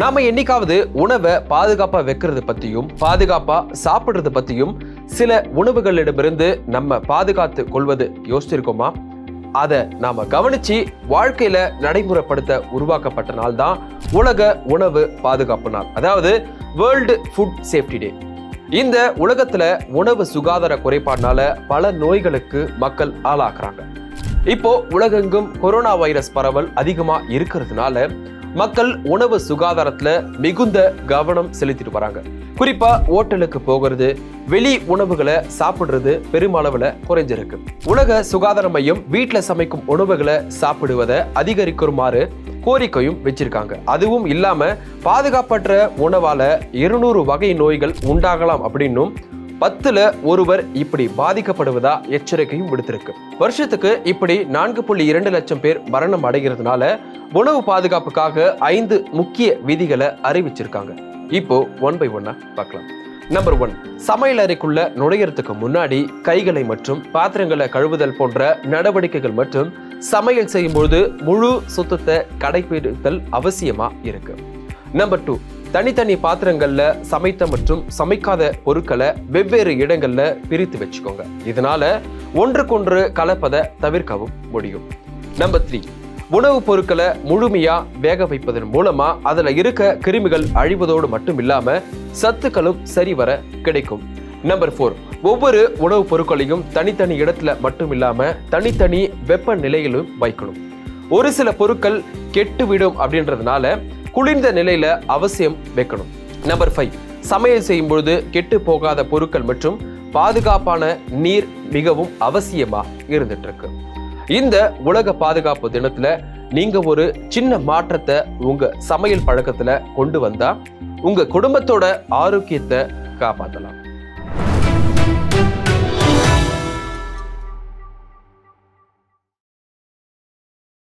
நாம என்னைக்காவது உணவை பாதுகாப்பா வைக்கிறது பத்தியும் பாதுகாப்பா சாப்பிடுறது பத்தியும் சில உணவுகளிடமிருந்து நம்ம பாதுகாத்து கொள்வது யோசிச்சிருக்கோமா? அதை நாம கவனிச்சு வாழ்க்கையில நடைமுறைப்படுத்த உருவாக்கப்பட்ட நாள் தான் உலக உணவு பாதுகாப்பு நாள். அதாவது வேர்ல்டு ஃபுட் சேஃப்டி டே இந்த உலகத்துல உணவு சுகாதார குறைபாடுனால பல நோய்களுக்கு மக்கள் ஆளாக்குறாங்க. இப்போ உலகெங்கும் கொரோனா வைரஸ் பரவல் அதிகமா இருக்கிறதுனால மக்கள் உணவு சுகாதாரத்துல மிகுந்த கவனம் செலுத்திட்டு வராங்க. குறிப்பா ஓட்டலுக்கு போகிறது வெளி உணவுகளை சாப்பிடுறது பெருமளவுல குறைஞ்சிருக்கு. உலக சுகாதார மையம் வீட்டுல சமைக்கும் உணவுகளை சாப்பிடுவதை அதிகரிக்குமாறு கோரிக்கையும் வச்சிருக்காங்க. அதுவும் இல்லாம பாதுகாப்பற்ற உணவால இருநூறு வகை நோய்கள் உண்டாகலாம் அப்படின்னும் பத்துல ஒருவர் இப்படி பாதிக்கப்படுவதா எச்சரிக்கையும் விடுத்திருக்கு. வருஷத்துக்கு இப்படி நான்கு புள்ளி இரண்டு லட்சம் பேர் மரணம் அடைகிறதுனால உணவு பாதுகாப்புக்காக ஐந்து முக்கிய விதிகளை அறிவிச்சிருக்காங்க. இப்போ ஒன் பை ஒன்னா பார்க்கலாம். நம்பர் ஒன் சமையல் அறைக்குள்ள நுழையறதுக்கு முன்னாடி கைகளை மற்றும் பாத்திரங்களை கழுவுதல் போன்ற நடவடிக்கைகள் மற்றும் சமையல் செய்யும்பொழுது முழு சுத்தத்தை கடைபிடித்தல் அவசியமா இருக்கு. நம்பர் டூ தனித்தனி பாத்திரங்களில் சமைத்த மற்றும் சமைக்காத பொருட்களை வெவ்வேறு இடங்களில் பிரித்து வச்சுக்கோங்க. இதனால ஒன்றுக்கொன்று கலப்பதை தவிர்க்கவும் முடியும். நம்பர் த்ரீ உணவுப் பொருட்களை முழுமையாக வேக வைப்பதன் மூலமாக அதில் இருக்க கிருமிகள் அழிவதோடு மட்டும் இல்லாமல் சத்துக்களும் சரிவர கிடைக்கும். நம்பர் ஃபோர் ஒவ்வொரு உணவுப் பொருட்களையும் தனித்தனி இடத்துல மட்டும் இல்லாமல் தனித்தனி வெப்ப நிலையிலும் வைக்கணும். ஒரு சில பொருட்கள் கெட்டுவிடும் அப்படின்றதுனால குளிர்ந்த நிலையில அவசியம் வைக்கணும். நம்பர் ஃபைவ் சமையல் செய்யும் பொழுது கெட்டு போகாத பொருட்கள் மற்றும் பாதுகாப்பான நீர் மிகவும் அவசியமா இருந்துட்டு இருக்கு இந்த உலக பாதுகாப்பு தினத்துல நீங்க ஒரு சின்ன மாற்றத்தை உங்க சமையல் பழக்கத்துல கொண்டு வந்தா உங்க குடும்பத்தோட ஆரோக்கியத்தை காப்பாற்றலாம்